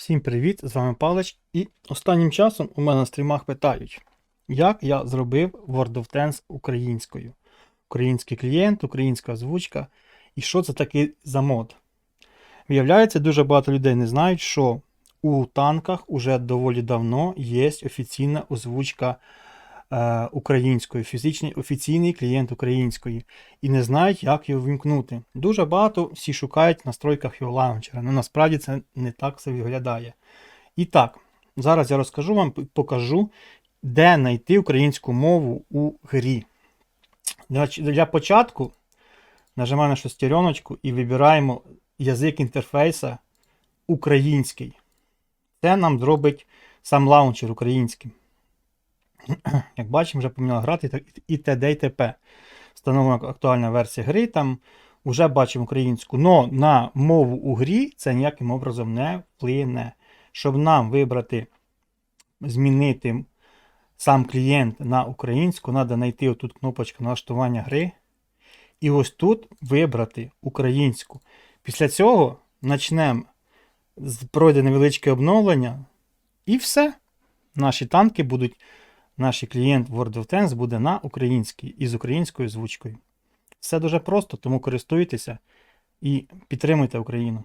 Всім привіт! З вами Палич. І останнім часом у мене на стрімах питають, як я зробив World of Tanks українською. Український клієнт, українська озвучка. І що це таке за мод? Виявляється, дуже багато людей не знають, що у танках уже доволі давно є офіційна озвучка українською, фізичний офіційний клієнт української. І не знають, як його вімкнути. Дуже багато всі шукають в настройках його лаунчера. але насправді це не так все виглядає. І так, зараз я розкажу вам, покажу, де знайти українську мову у грі. Для, для початку нажимаємо на шестереночку і вибираємо язик інтерфейса український. Це нам зробить сам лаунчер українським. Як бачимо, вже поміняла грати і т.д. і т.п. Встановлена актуальна версія гри, там вже бачимо українську. Но на мову у грі це ніяким образом не вплине. Щоб нам вибрати, змінити сам клієнт на українську, треба знайти отут кнопочку налаштування гри. І ось тут вибрати українську. Після цього почнемо пройде невеличке обновлення, і все. Наші танки будуть, наш клієнт World of Tanks буде на українській і з українською звучкою. Все дуже просто, тому користуйтеся і підтримуйте Україну.